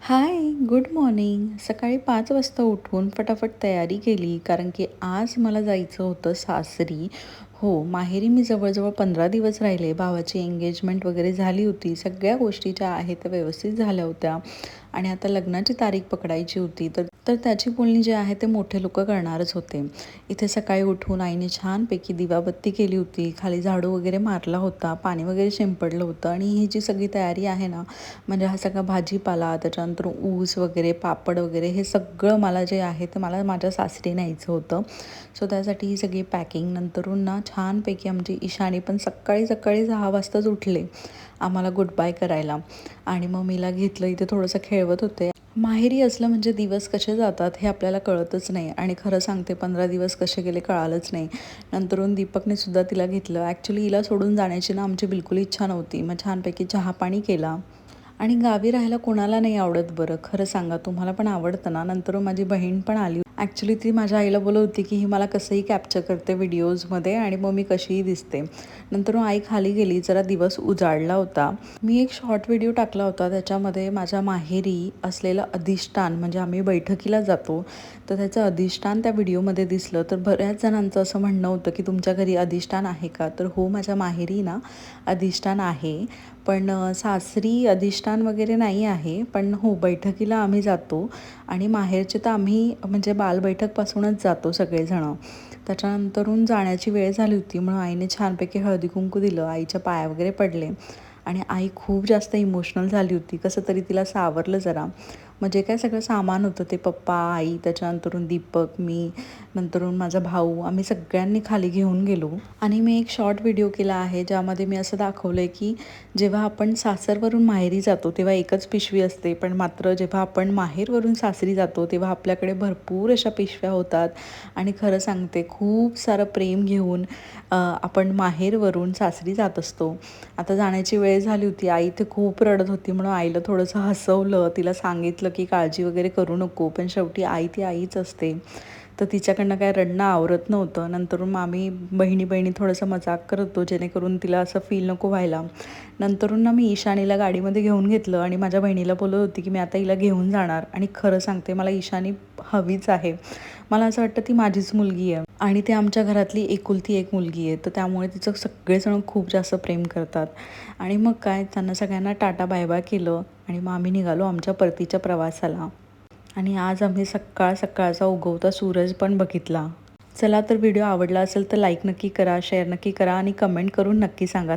Hi good morning. सकाळी पाच वाजता उठून फटाफट तयारी केली कारण की आज मला जायचं होतं सासरी. हो माहेरी मी जवळजवळ पंधरा दिवस राहिले. भावाची एंगेजमेंट वगैरे झाली होती. सगळ्या गोष्टी ज्या आहेत त्या व्यवस्थित झाल्या होत्या. आणि आता लग्नाची तारीख पकडायची होती. तर तर त्याची बोलणी जे आहे ते मोठे लोक करणारच होते. इथे सकाळी उठून आईने छानपैकी दिवाबत्ती केली होती. खाली झाडू वगैरे मारला होता. पाणी वगैरे शिंपडलं होतं. आणि ही जी सगळी तयारी आहे ना म्हणजे हा सगळा भाजीपाला त्याच्यानंतर ऊस वगैरे पापड वगैरे हे सगळं मला जे आहे ते मला माझ्या सासरी न्यायचं होतं. सो त्यासाठी ही सगळी पॅकिंग नंतरून ना छानपैकी आमची ईशानी पण सकाळी सकाळी सहा वाजताच उठले आम्हाला गुड बाय करायला. आणि मग मीला घेतलं इथे थोडंसं खेळवत होते. माहेरी असलं म्हणजे दिवस कसे जातात हे आपल्याला कळतच नाही. आणि खरं सांगते पंधरा दिवस कसे गेले कळालंच नाही. नंतरून दीपकने सुद्धा तिला घेतलं. ॲक्च्युली हिला सोडून जाण्याची ना आमची बिलकुल इच्छा नव्हती. मग छानपैकी चहा पाणी केला. आणि गावी राहायला कोणाला नाही आवडत बरं? खरं सांगा तुम्हाला पण आवडतं ना? नंतर माझी बहीण पण आली. ॲक्च्युली ती माझ्या आईला बोलत होती की ही मला कसंही कॅप्चर करते व्हिडिओजमध्ये आणि मग मी कशीही दिसते. नंतर आई खाली गेली जरा दिवस उजाडला होता. मी एक शॉर्ट व्हिडिओ टाकला होता त्याच्यामध्ये माझ्या माहेरी असलेलं अधिष्ठान म्हणजे आम्ही बैठकीला जातो तर त्याचं अधिष्ठान त्या व्हिडिओमध्ये दिसलं. तर बऱ्याच जणांचं असं म्हणणं होतं की तुमच्या घरी अधिष्ठान आहे का? तर हो माझ्या माहेरी ना अधिष्ठान आहे पण सासरी अधिष्ठान वगैरे नाही आहे पण हो बैठकीला आम्ही जातो आणि माहेरचे तर आम्ही म्हणजे काल बैठकपासूनच जातो सगळेजणं. त्याच्यानंतरून जाण्याची वेळ झाली होती म्हणून आईने छानपैकी हळदी कुंकू दिलं आईच्या पाया वगैरे पडले. आणि आई खूप जास्त इमोशनल झाली होती कसं तरी तिला सावरलं जरा. म्हणजे काय सगळं सामान होतं ते पप्पा आई त्याच्यानंतरून दीपक मी नंतरून माझा भाऊ आम्ही सगळ्यांनी खाली घेऊन गेलो. आणि मी एक शॉर्ट व्हिडिओ केला आहे ज्यामध्ये मी असं दाखवलं आहे की जेव्हा आपण सासरवरून माहेरी जातो तेव्हा एकच पिशवी असते पण मात्र जेव्हा आपण माहेरवरून सासरी जातो तेव्हा आपल्याकडे भरपूर अशा पिशव्या होतात. आणि खरं सांगते खूप सारं प्रेम घेऊन आपण माहेरवरून सासरी जात असतो. आता जाण्याची वेळ झाली होती आई ते खूप रडत होती म्हणून आईला थोडंसं हसवलं तिला सांगितलं की काळजी वगैरे करू नको पण शेवटी आई ती आईच असते. तर तिच्याकडनं काय रडणं आवरत नव्हतं. नंतर आम्ही बहिणी बहिणी थोडंसं मजाक करत होतो जेणेकरून तिला असं फील नको व्हायला. नंतरून ना मी ईशानीला गाडीमध्ये घेऊन घेतलं आणि माझ्या बहिणीला बोलत होती की मी आता हिला घेऊन जाणार. आणि खरं सांगते मला ईशानी हवीच आहे. मला असं वाटतं ती माझीच मुलगी आहे. आणि ते आमच्या घरातली एकुलती एक मुलगी आहे तर त्यामुळे तिचं सगळेजण खूप जास्त प्रेम करतात. आणि मग काय त्यांना सगळ्यांना टाटा बाय बाय केलं आणि मग आम्ही निघालो आमच्या परतीच्या प्रवासाला. आणि आज आम्ही सकाळ सकाळचा उगवता सूरज पण बघितला. चला तर व्हिडिओ आवडला असेल तर लाईक नक्की करा शेअर नक्की करा आणि कमेंट करून नक्की सांगा.